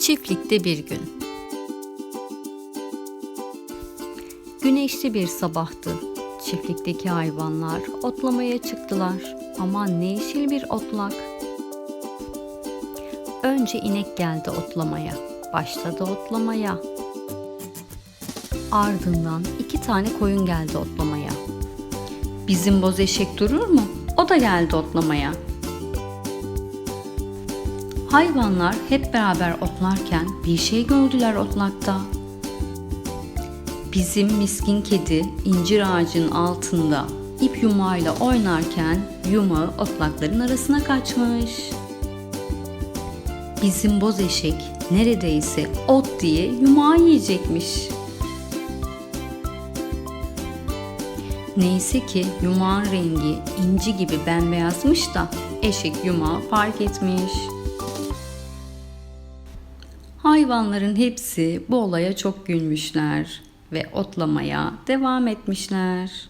Çiftlikte bir gün. Güneşli bir sabahtı. Çiftlikteki hayvanlar otlamaya çıktılar. Aman ne yeşil bir otlak. Önce inek geldi otlamaya. Başladı otlamaya. Ardından iki tane koyun geldi otlamaya. Bizim boz eşek durur mu? O da geldi otlamaya. Hayvanlar hep beraber otlarken bir şey gördüler otlakta. Bizim miskin kedi incir ağacının altında ip yumağıyla oynarken yumağı otlakların arasına kaçmış. Bizim boz eşek neredeyse ot diye yumağı yiyecekmiş. Neyse ki yumağın rengi inci gibi bembeyazmış da eşek yumağı fark etmiş. Hayvanların hepsi bu olaya çok gülmüşler ve otlamaya devam etmişler.